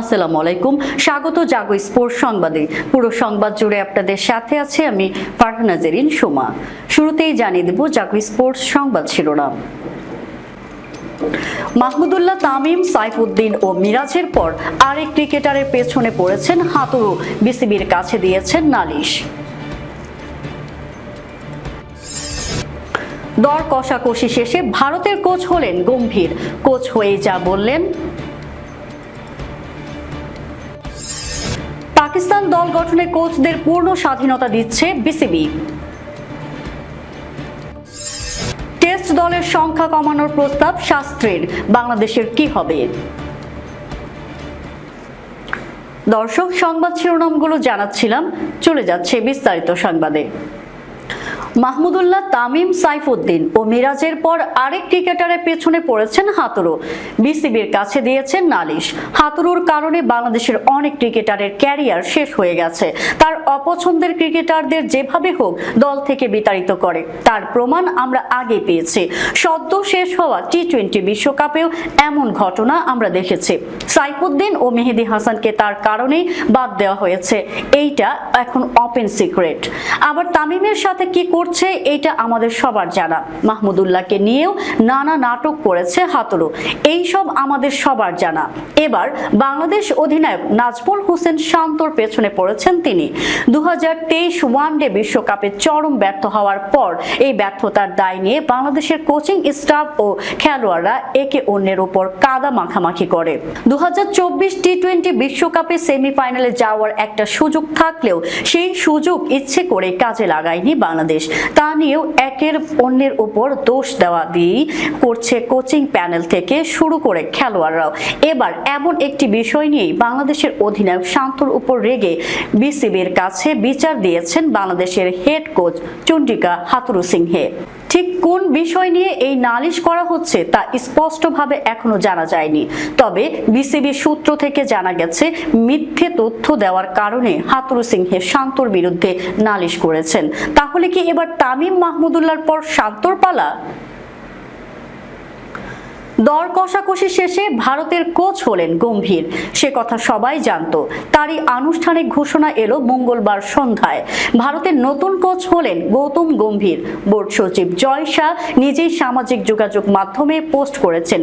আসসালামু আলাইকুম। স্বাগত জাগো স্পোর্টস সংবাদে। পুরো সংবাদ জুড়ে আপনাদের সাথে আছে আমি ফারহানা জেরিন সুমা। শুরুতেই জানিয়ে দেব জাগো স্পোর্টস সংবাদ শিরোনাম। মাহমুদুল্লাহ তামিম, সাইফুদ্দিন ও মিরাজের পর আরেক ক্রিকেটারের পেছনে পড়েছেন হাতুরু বিসিবির কাছে দিয়েছেন নালিশ। দর কষাকষি শেষে ভারতের কোচ হলেন গম্ভীর। কোচ হয়ে যা বললেন পাকিস্তান দল গঠনে কোচদের পূর্ণ স্বাধীনতা দিচ্ছে বিসিবি। টেস্ট দলের সংখ্যা কমানোর প্রস্তাব শাস্ত্রের। বাংলাদেশের কি হবে? দর্শক, সংবাদ শিরোনামগুলো জানাচ্ছিলাম। চলে যাচ্ছে বিস্তারিত সংবাদে। মাহমুদুল্লাহ তামিম সাইফুদ্দিন ও মিরাজের পর আরেক ক্রিকেটারের পেছনে পড়েছেন হাতুরু। বিসিবির কাছে দিয়েছেন নালিশ। হাতুরুর কারণে বাংলাদেশের অনেক ক্রিকেটারের ক্যারিয়ার শেষ হয়ে গেছে। তার অপছন্দের ক্রিকেটারদের যেভাবে হোক দল থেকে বিতাড়িত করে, তার প্রমাণ আমরা আগে পেয়েছি। সদ্য শেষ হওয়া টি টোয়েন্টি বিশ্বকাপেও এমন ঘটনা আমরা দেখেছি। সাইফুদ্দিন ও মেহেদি হাসানকে তার কারণেই বাদ দেওয়া হয়েছে। এইটা এখন ওপেন সিক্রেট আবার তামিমের সাথে কি করছে, এটা আমাদের সবার জানা। মাহমুদুল্লাহকে নিয়েও নানা নাটক করেছে হাতুরু। এই সব আমাদের সবার জানা। এবার বাংলাদেশ অধিনায়ক নাজমুল হোসেন শান্তর পেছনে পড়েছেন তিনি। দু ওয়ানডে বিশ্বকাপে চরম ব্যর্থ হওয়ার পর এই ব্যর্থতার দায় নিয়ে বাংলাদেশের কোচিং স্টাফ ও খেলোয়াড়রা একে অন্যের উপর কাদা মাখামাখি করে। দু টি টোয়েন্টি বিশ্বকাপে সেমিফাইনালে যাওয়ার একটা সুযোগ থাকলেও সেই সুযোগ ইচ্ছে করে কাজে লাগায়নি বাংলাদেশ। তা নিয়েও একের অন্যের উপর দোষ দেওয়া দিয়েই করছে কোচিং প্যানেল থেকে শুরু করে খেলোয়াড়রাও। এবার এমন একটি বিষয় নিয়েই বাংলাদেশের অধিনায়ক শান্তর উপর রেগে বিসিবির কাছে বিচার দিয়েছেন বাংলাদেশের head coach Chandika Hathurusingha. ঠিক কোন বিষয় নিয়ে এই নালিশ করা হচ্ছে তা স্পষ্টভাবে এখনও জানা যায়নি। তবে বিসিবি সূত্র থেকে জানা গেছে, মিথ্যে তথ্য দেওয়ার কারণে হাতুরু সিংহে শান্তর বিরুদ্ধে নালিশ করেছেন। তাহলে কি এবার তামিম মাহমুদুল্লার পর শান্তর পালা? দর কষাকষি শেষে ভারতের কোচ হলেন গম্ভীর। সে কথা সবাই জানতো। তারই আনুষ্ঠানিক ঘোষণা এলো মঙ্গলবার সন্ধ্যায়। ভারতের নতুন কোচ হলেন গৌতম গম্ভীর। বোর্ড সচিব জয় শাহ নিজেই সামাজিক যোগাযোগ মাধ্যমে পোস্ট করেছেন।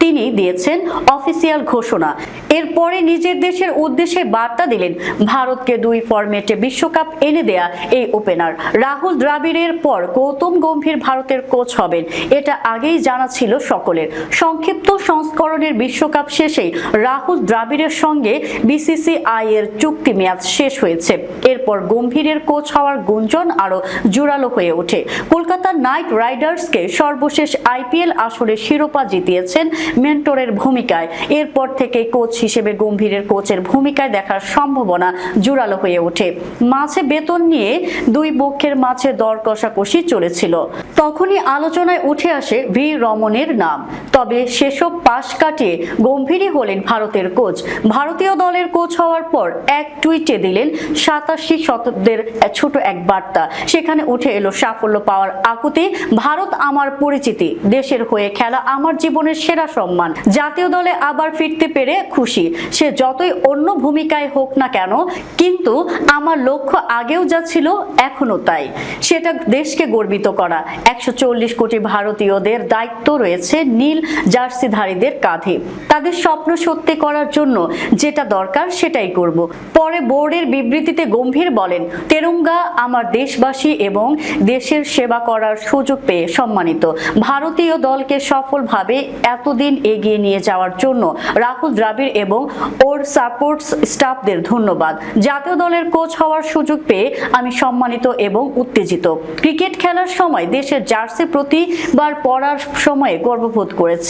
তিনি দিয়েছেন অফিসিয়াল ঘোষণা। এরপরে নিজের দেশের উদ্দেশ্যে বার্তা দিলেন, ভারতকে দুই ফরম্যাটে বিশ্বকাপ এনে দেয়া এই ওপেনার। রাহুল দ্রাবিড়ের পর গৌতম গম্ভীর ভারতের কোচ হবেন। এটা আগেই জানা ছিল সকলের। সংক্ষিপ্ত সংস্করণের বিশ্বকাপ শেষেই রাহুল দ্রাবিড়ের সঙ্গে বিসিসিআই এর চুক্তি মেয়াদ শেষ হয়েছে। এরপর গম্ভীরের কোচ হওয়ার গুঞ্জন আরও জোরালো হয়ে ওঠে। কলকাতা নাইট রাইডার্সকে সর্বশেষ আইপিএল আসরে শিরোপা জিতিয়েছেন মেন্টরের ভূমিকায়। এরপর থেকে কোচ হিসেবে গম্ভীরের কোচের ভূমিকায় দেখার সম্ভাবনা জোরালো হয়ে ওঠে। মাঝে বেতন নিয়ে দুই পক্ষের মাঝে দর কষাকষি চলেছিল। তখনই আলোচনায় উঠে আসে ভি রমনের নাম। তবে সেসব পাশ কাটিয়ে গম্ভীরই হলেন ভারতের কোচ। ভারতীয় দলের কোচ হওয়ার পর এক টুইটে দিলেন সাতাশি শতকদের ছোট এক বার্তা। সেখানে উঠে এলো সাফল্য পাওয়ার আকুতি। ভারত আমার পরিচিতি, দেশের হয়ে খেলা আমার জীবনের সেরা সম্মান। জাতীয় দলে আবার ফিরতে পেরে খুশি। সে যতই অন্য ভূমিকায় হোক না কেন, কিন্তু আমার লক্ষ্য আগেও যা ছিল এখনও তাই। সেটা দেশকে গর্বিত করা। একশো চল্লিশ কোটি ভারতীয়দের দায়িত্ব রয়েছে নীল জার্সিধারীদের কাঁধে। তাদের স্বপ্ন সত্যি করার জন্য যেটা দরকার সেটাই করব। পরে বোর্ডের বিবৃতিতে গম্ভীর বলেন, তেরঙ্গা আমার দেশবাসী এবং দেশের সেবা করার সুযোগ পেয়ে সম্মানিত। ভারতীয় দলকে সফলভাবে এতদিন এগিয়ে নিয়ে যাওয়ার জন্য রাহুল দ্রাবিড় এবং ওর সাপোর্টস স্টাফদের ধন্যবাদ। জাতীয় দলের কোচ হওয়ার সুযোগ পেয়ে আমি সম্মানিত এবং উত্তেজিত। ক্রিকেট খেলার সময় দেশের জার্সি প্রতিবার পড়ার সময়ে গর্ববোধ করেছে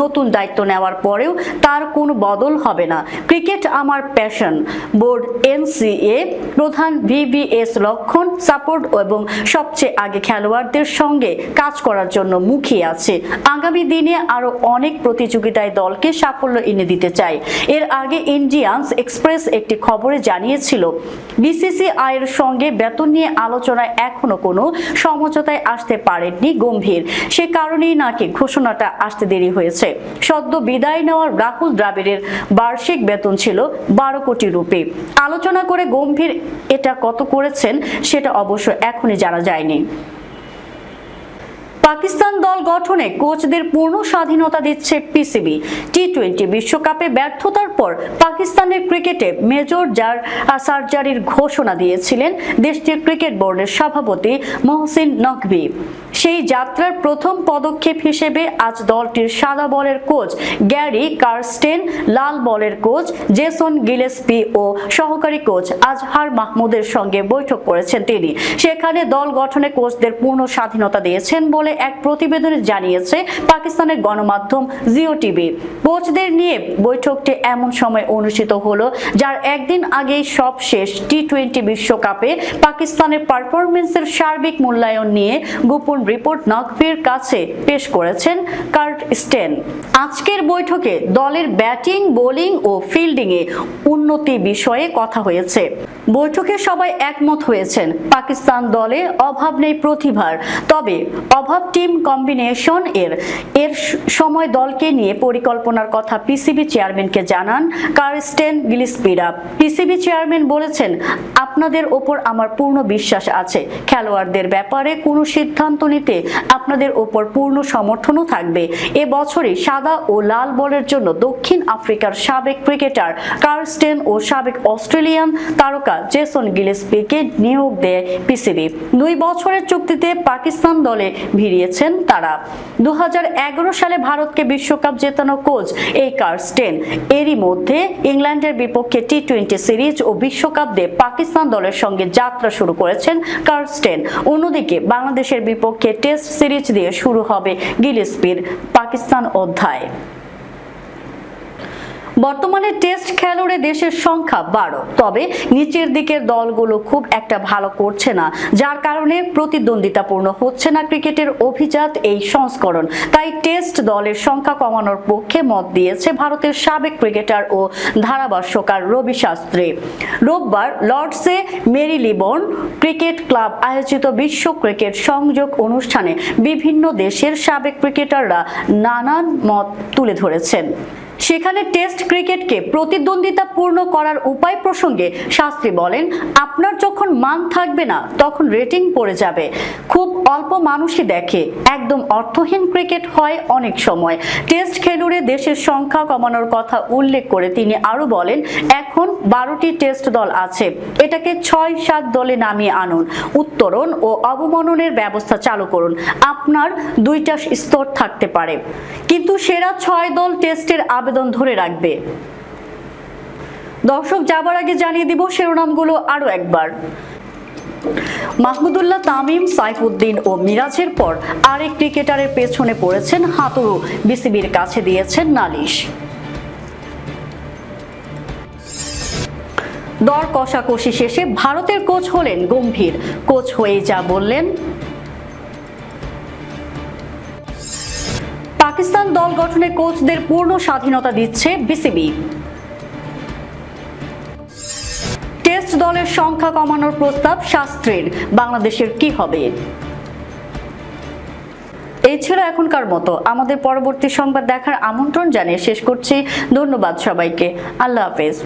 নতুন দায়িত্ব নেওয়ার পরেও তার কোনো বদল হবে না। ক্রিকেট আমার প্যাশন বোর্ড এনসিএ, প্রধান ভিভিএস লক্ষণ, সাপোর্ট এবং সবচেয়ে আগে খেলোয়াড়দের সঙ্গে কাজ করার জন্য মুখিয়ে আছে। আগামী দিনে আরও অনেক প্রতিযোগিতায় দলকে সাফল্য এনে দিতে চাই এর আগে ইন্ডিয়ান্স এক্সপ্রেস একটি খবরে জানিয়েছিল বিসিসিআই এর সঙ্গে বেতন নিয়ে আলোচনায় এখনও কোনো সমঝোতায় আসতে পারেননি গম্ভীর। সে কারণেই নাকি ঘোষণাটা আসতে দেরি হয়েছে। সদ্য বিদায় নেওয়ার রাহুল দ্রাবিড়ের বার্ষিক বেতন ছিল বারো কোটি রুপি। আলোচনা করে গম্ভীর এটা কত করেছেন সেটা অবশ্য এখনই জানা যায়নি। পাকিস্তান দল গঠনে কোচদের পূর্ণ স্বাধীনতা দিচ্ছে পিসিবি। টি টোয়েন্টি বিশ্বকাপে ব্যর্থতার পর পাকিস্তানের ক্রিকেটে মেজর জার সার্জারির ঘোষণা দিয়েছিলেন দেশটির ক্রিকেট বোর্ডের সভাপতি মহসিন নকভি। সেই যাত্রার প্রথম পদক্ষেপ হিসেবে আজ দলটির সাদা বলের কোচ গ্যারি কার্স্টেন, লাল বলের কোচ জেসন গিলেসপি ও সহকারী কোচ আজহার মাহমুদের সঙ্গে বৈঠক করেছেন তিনি। সেখানে দল গঠনে কোচদের পূর্ণ স্বাধীনতা দিয়েছেন বলে এক প্রতিবেদনে জানিয়েছে, পাকিস্তানের গণমাধ্যম জিও টিভি। কোচদের নিয়ে বৈঠকটি এমন সময় অনুষ্ঠিত হলো, যার একদিন আগেই সব শেষ টি টোয়েন্টি বিশ্বকাপে পাকিস্তানের পারফরমেন্সের সার্বিক মূল্যায়ন নিয়ে গোপন রিপোর্ট নকভির কাছে পেশ করেছেন কার্ট স্টেন। আজকের বৈঠকে দলের ব্যাটিং, বোলিং ও ফিল্ডিং এ উন্নতি বিষয়ে কথা হয়েছে। বৈঠকে সবাই একমত হয়েছেন, পাকিস্তান দলে অভাব নেই প্রতিভার। তবে অভাব টিম কম্বিনেশন এর এর সময় দলকে নিয়ে পরিকল্পনার কথা পিসিবি চেয়ারম্যানকে জানান কার্স্টেন গিলিসপিরা পিসিবি চেয়ারম্যান বলেছেন, আপনাদের ওপর আমার পূর্ণ বিশ্বাস আছে। খেলোয়াড়দের ব্যাপারে কোনো সিদ্ধান্ত নিতে আপনাদের ওপর পূর্ণ সমর্থনও থাকবে। এ বছরই সাদা ও লাল বলের জন্য দক্ষিণ আফ্রিকার সাবেক ক্রিকেটার কার্স্টেন ও সাবেক অস্ট্রেলিয়ান তারকা জেসন গিলেসপিকে নিয়োগ দেয় পিসিবি। দুই বছরের চুক্তিতে পাকিস্তান দলে ভিড়িয়েছেন তারা। দু সালে ভারতকে বিশ্বকাপ জেতানো কোচ এই কার্স্টেন এরই মধ্যে ইংল্যান্ডের বিপক্ষে টি টোয়েন্টি সিরিজ ও বিশ্বকাপ দিয়ে পাকিস্তান দলের সঙ্গে যাত্রা শুরু করেছেন কার্স্টেন অন্যদিকে বাংলাদেশের বিপক্ষে টেস্ট সিরিজ দিয়ে শুরু হবে গিলিসপির পাকিস্তান অধ্যায়। বর্তমানে টেস্ট খেলোয়াড়ে দেশের সংখ্যা বারো তবে নিচের দিকের দলগুলো খুব একটা ভালো করছে না, যার কারণে প্রতিদ্বন্দ্বিতাপূর্ণ হচ্ছে না ক্রিকেটের অভিজাত এই সংস্করণ। তাই টেস্ট দলের সংখ্যা কমানোর পক্ষে মত দিয়েছে ভারতের সাবেক ক্রিকেটার ও ধারাভাষ্যকার রবি শাস্ত্রী। রোববার লর্ডসে মেরি লিবন ক্রিকেট ক্লাব আয়োজিত বিশ্ব ক্রিকেট সংযোগ অনুষ্ঠানে বিভিন্ন দেশের সাবেক ক্রিকেটাররা নানান মত তুলে ধরেছেন। সেখানে টেস্ট ক্রিকেটকে প্রতিদ্বন্দ্বিতাপূর্ণ করার উপায় প্রসঙ্গে শাস্ত্রী বলেন, আপনার যখন মান থাকবে না, তখন রেটিং পড়ে যাবে। খুব অল্প মানুষই দেখে, একদম অর্থহীন ক্রিকেট হয় অনেক সময়। টেস্ট খেলুড়ে দেশের সংখ্যা কমানোর কথা উল্লেখ করে তিনি আরও বলেন, এখন বারোটি টেস্ট দল আছে, এটাকে ছয় সাত দলে নামিয়ে আনুন। উত্তরণ ও অবমাননের ব্যবস্থা চালু করুন। আপনার দুইটা স্তর থাকতে পারে। কিন্তু সেরা ছয় দল টেস্টের আবেদন ধরে রাখবে। দর্শক, যাবার আগে জানিয়ে দিব শিরোনামগুলো আরও একবার। মাহমুদুল্লাহ তামিম, সাইফুদ্দিন ও মিরাজের পর আরেক ক্রিকেটারের পেছনে পড়েছেন হাতুরু বিসিবির কাছে দিয়েছেন নালিশ। দর কষাকষি শেষে ভারতের কোচ হলেন গম্ভীর। কোচ হয়ে যা বললেন পাকিস্তান দল গঠনে কোচদের পূর্ণ স্বাধীনতা দিচ্ছে বিসিবি। টেস্ট দলের সংখ্যা কমানোর প্রস্তাব শাস্ত্রের। বাংলাদেশের কি হবে? এই ছিল এখনকার মতো। আমাদের পরবর্তী সংবাদ দেখার আমন্ত্রণ জানিয়ে শেষ করছি। ধন্যবাদ সবাইকে। আল্লাহ হাফেজ।